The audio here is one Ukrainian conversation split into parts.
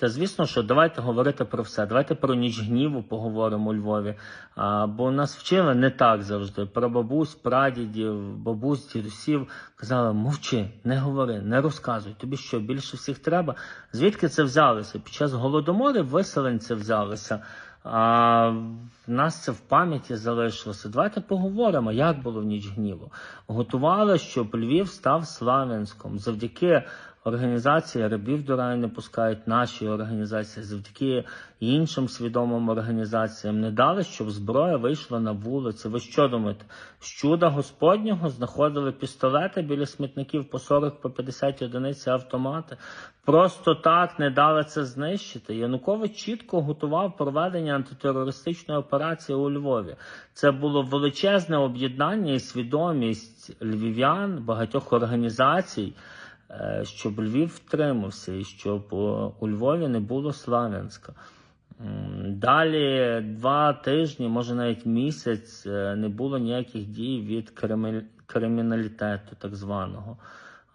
Та звісно, що давайте говорити про все. Давайте про ніч гніву поговоримо у Львові. А, бо нас вчили не так завжди. Про бабусь, прадідів, бабусь, дідусів казали, мовчи, не говори, не розказуй. Тобі що більше всіх треба? Звідки це взялося? Під час голодомору виселенці взялися. А в нас це в пам'яті залишилося. Давайте поговоримо, як було в ніч гніву. Готували, щоб Львів став Славянськом завдяки організації рабів до раю не пускають наші організації, завдяки іншим свідомим організаціям не дали, щоб зброя вийшла на вулиці. Ви що думаєте? З чуда Господнього знаходили пістолети біля смітників по 40 по 50 одиниці автомати. Просто так не дали це знищити. Янукович чітко готував проведення антитерористичної операції у Львові. Це було величезне об'єднання і свідомість львів'ян, багатьох організацій, е, щоб Львів втримався і щоб е, у Львові не було Славянська. Далі два тижні, може навіть місяць, е, не було ніяких дій від кримі- криміналітету, так званого.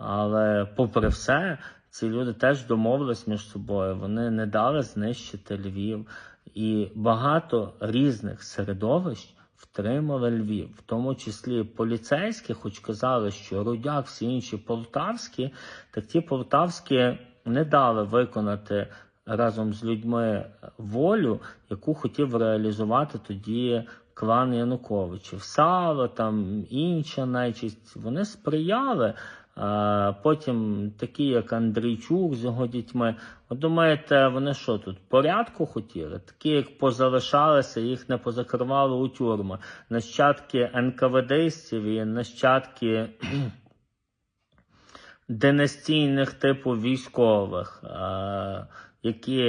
Але попри все, ці люди теж домовились між собою. Вони не дали знищити Львів. І багато різних середовищ втримали Львів, в тому числі поліцейські, хоч казали, що Рудяк, всі інші полтавські, так ті полтавські не дали виконати разом з людьми волю, яку хотів реалізувати тоді клан Януковичів. Сало, там інша нечисть, вони сприяли. Потім такі, як Андрійчук з його дітьми. Ви думаєте, вони що тут порядку хотіли? Такі, як позалишалися, їх не позакривали у тюрми. Нащадки НКВДстів і нащадки династійних типу військових, які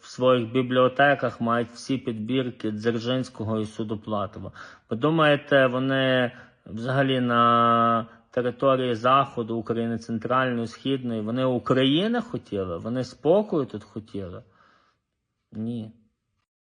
в своїх бібліотеках мають всі підбірки Дзержинського і Судоплатова. Ви думаєте, вони взагалі на території Заходу, України, Центральної, Східної, вони України хотіли? Вони спокою тут хотіли? Ні.